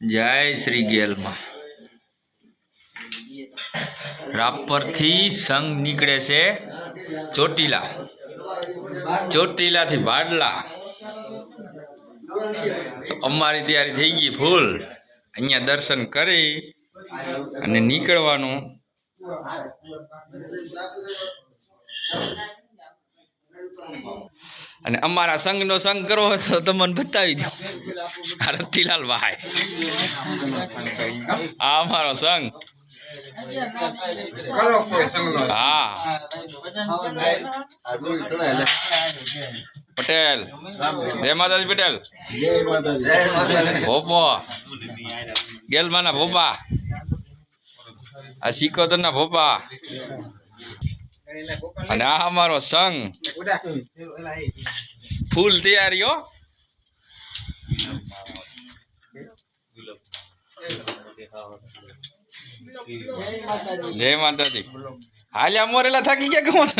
જય શ્રી ગેલમાં. રાપરથી સંઘ નીકળે છે ચોટીલા. ચોટીલાથી ભાડલા અમારી તૈયારી થઈ ગઈ ફૂલ. અહીંયા દર્શન કરી અને નીકળવાનું. અને અમારા સંઘનો સંઘ કરો તો તમને બતાવી દઉં આ રતિલાલ ભાઈ. આ અમારો સંઘ. હા. પટેલ. જય માતાજી પટેલ. ભોપો. ગેલમાના ભોપા. આ સિકોતરના ભોપા. અને આ અમારો સંઘ. ફૂલ તૈયારી હો જય માતાજી હાલ્યા મોરેલા થાકી ગયા કોણ